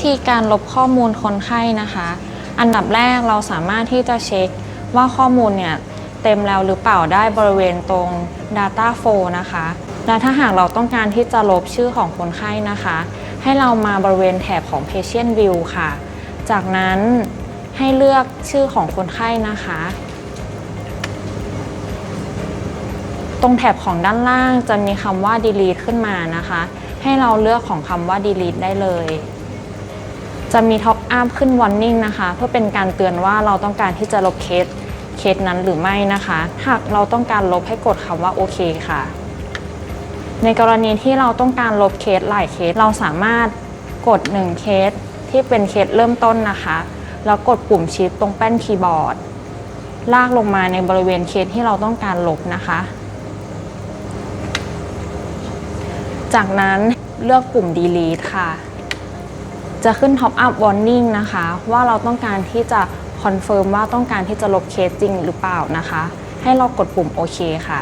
วิธีการลบข้อมูลคนไข้นะคะ อันดับแรกเราสามารถที่จะเช็คว่าข้อมูลเนี่ยเต็มแล้วหรือเปล่าได้บริเวณตรง Data Flow นะคะ และถ้าหากเราต้องการที่จะลบชื่อของคนไข้นะคะ ให้เรามาบริเวณแถบของ Patient View ค่ะ จากนั้นให้เลือกชื่อของคนไข้นะคะ ตรงแถบของด้านล่างจะมีคำว่า delete ขึ้นมานะคะ ให้เราเลือกของคำว่า delete ได้เลย จะมี top up ขึ้น warning นะคะ เพื่อเป็นการเตือนว่าเราต้องการที่จะลบเคสเคสนั้นหรือไม่นะคะ หากเราต้องการลบให้กดคำว่าโอเคค่ะ ในกรณีที่เราต้องการลบเคสหลายเคสเราสามารถกด 1 เคสที่เป็นเคสเริ่มต้นนะคะ แล้วกดปุ่มชิปตรงแป้นคีย์บอร์ด ลากลงมาในบริเวณเคสที่เราต้องการลบนะคะ จากนั้นเลือกปุ่ม delete ค่ะ จะขึ้น top up warning นะคะ ว่าเราต้องการที่จะคอนเฟิร์มว่าต้องการที่จะลบเคสจริงหรือเปล่านะคะ ให้เรากดปุ่มโอเคค่ะ